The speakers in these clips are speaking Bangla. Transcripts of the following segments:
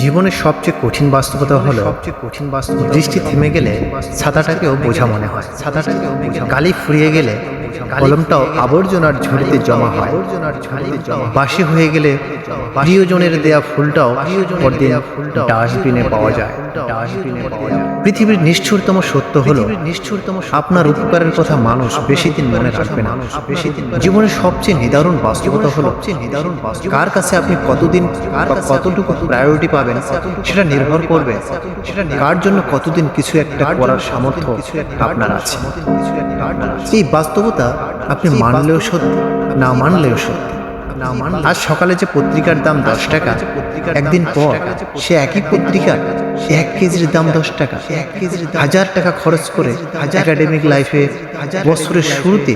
জীবনের সবচেয়ে কঠিন বাস্তবতা হলো সবচেয়ে কঠিন বাস্তবতা দৃষ্টি থেমে গেলে ছাতাটাকেও বোঝা মনে হয়। ছাতাটাকেও গালি ফুরিয়ে গেলে কলমটাও আবর্জনার ঝুড়িতে জমা হয়। আবর্জনার ঝুড়িতে জমা বাসি হয়ে গেলে প্রিয়জনের দেয়া ফুলটাও প্রিয়জনের দেয়া ফুলটাও ডাস্টবিনে পাওয়া যায়। ডাস্টবিনে পৃথিবীর নিষ্ঠুরতম সত্য হলো নিষ্ঠুরতম আপনার উপকারের কথা মানুষ বেশি দিন মনে রাখবে না। মানুষ বেশি দিন জীবনের সবচেয়ে নিদারুণ বাস্তবতা হলো সবচেয়ে নিদারুণ বাস্তব কার কাছে আপনি কতদিন কার কাছে কতটুকু প্রায়োরিটি পাবেন সেটা নির্ভর করবে। সেটা কার জন্য কতদিন কিছু একটা করার সামর্থ্য আপনার আছে? এই বাস্তবতা আপনি মানলেও সত্যি না মানলেও সত্যি। না মানলে আজ সকালে যে পত্রিকার দাম দশ টাকা একদিন পর সে একই পত্রিকার এক কেজির দাম দশ টাকা। এক কেজির হাজার টাকা খরচ করে একাডেমিক লাইফে বছরের শুরুতে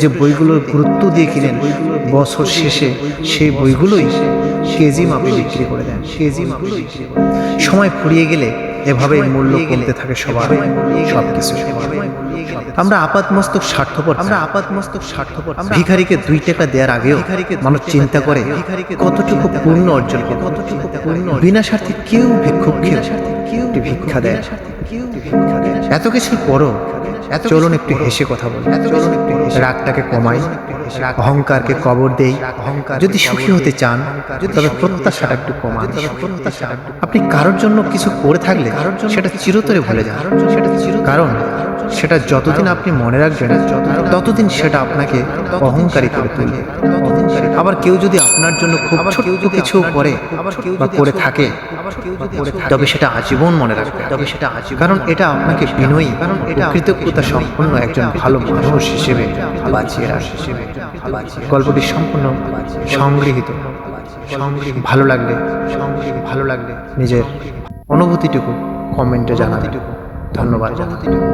যে বইগুলোর গুরুত্ব দিয়ে কিনেন, বছর শেষে সেই বইগুলোই কেজি মাপে বিক্রি করে দেন। কেজি মাপে বিক্রি করে। সময় ফুরিয়ে গেলে এভাবেই মূল্য কমতে থাকে সবার। সব কিছু আমরা আপাতমস্তক স্বার্থপর আমরা আপাত মস্তক স্বার্থপর আমরা ভিখারিকে দুই টাকা দেওয়ার আগেও মানুষ চিন্তা করে কতটুকু টাকা পূর্ণ অর্জন করবে কতটুকু পূর্ণ বিনা স্বার্থে কেউ ভিক্ষুক বিনা স্বার্থে কেউ একটি ভিক্ষা দেয়। বিনা স্বার্থে কেউ ভিক্ষা দেয় এত কিছুর পরও চলুন একটু হেসে কথা বলি। রাগটাকে কমাই। অহংকারকে কবর দেই। অহংকার যদি সুখী হতে চান তবে প্রত্যাশাটা একটু কমান। আপনি কারোর জন্য কিছু করে থাকলে সেটা চিরতরে ভুলে যান। কারণ সেটা যতদিন আপনি মনে রাখবেন ততদিন সেটা আপনাকে অহংকারী করে তুলবে। আবার কেউ যদি আপনার জন্য খুব ছোট্ট কেউ যদি কিছু করে আবার কেউ বা করে থাকে তবে সেটা আজীবন মনে রাখবে তবে সেটা আজীবন কারণ এটা আপনাকে বিনয়ী কারণ এটা কৃতজ্ঞতা সম্পন্ন একজন ভালো মানুষ হিসেবে বাঁচিয়ে রাখে। গল্পটি সম্পূর্ণ সংগৃহীত। সংগৃহীত ভালো লাগলে সংগৃহীত ভালো লাগলে নিজের অনুভূতিটুকু কমেন্টে জানাবেন। ধন্যবাদ অনুভূতিটুকু